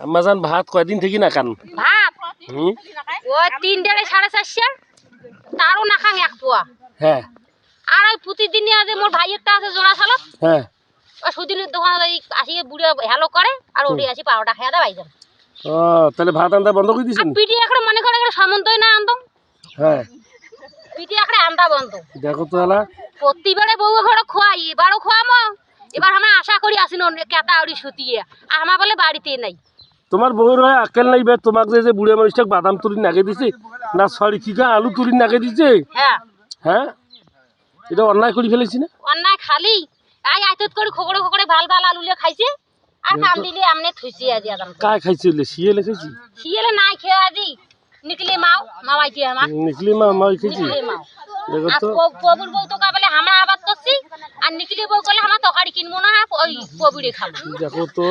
আম্মাজান ভাত কয়দিন থেকে না খান? ভাত? হুম? ও তিন দেড়ে সাড়ে চারশে। তারও না খাং এক পোয়া। হ্যাঁ। আর ওই প্রতিদিনই আছে মোর ভাইয়েরটা আছে জোড়া সালত হ্যাঁ। ও সুদিনের দোকান আসি বুড়ে হ্যালো করে আর ওটি আসি পারোটা খেয়ে দেয় ভাইজান ও তাহলে ভাত আনতে বন্ধ করে আর দিয়েছেন পিটি একটা মনে করে একটা সামন্তই না আনতাম হ্যাঁ। পিটি একটা আনতা বন্ধ। দেখো তো এলা প্রতিবারে বউ ঘরে খোয়াই এবারও এবার আমরা আশা করি আসিন কেতা উড়ি সুতিয়ে। আর আমার বলে বাড়িতে নাই। তোমার বউর হয় আকেল নাই বে তোমাকে যে বুড়ে মানুষটাকে বাদাম তুলি নাগে দিছে না সরি কি কা আলু তুলি নাগে দিছে? হ্যাঁ। হ্যাঁ? এটা অন্যায় করে ফেলেছি না? অন্যায় খালি? আই আইতত করে খোকড়ে খোকড়ে ভালো ভালো আলুলে খাইছে আর কাম দিলে আমনে থুইছি আজি আদাম কায় খাইছে বলে শিয়ে লেখেছি শিয়েলে নাই খেয়ে আজি। নিকলি মাও মামাইছি আমার নিকলি মা মা খেয়েছি নিকলি মাও। দেখো তো। পবুর বউ তো কাবলে আমরা আবাদ করছি আর নিকলি বউ করলে আমার না খাব। দেখো তো।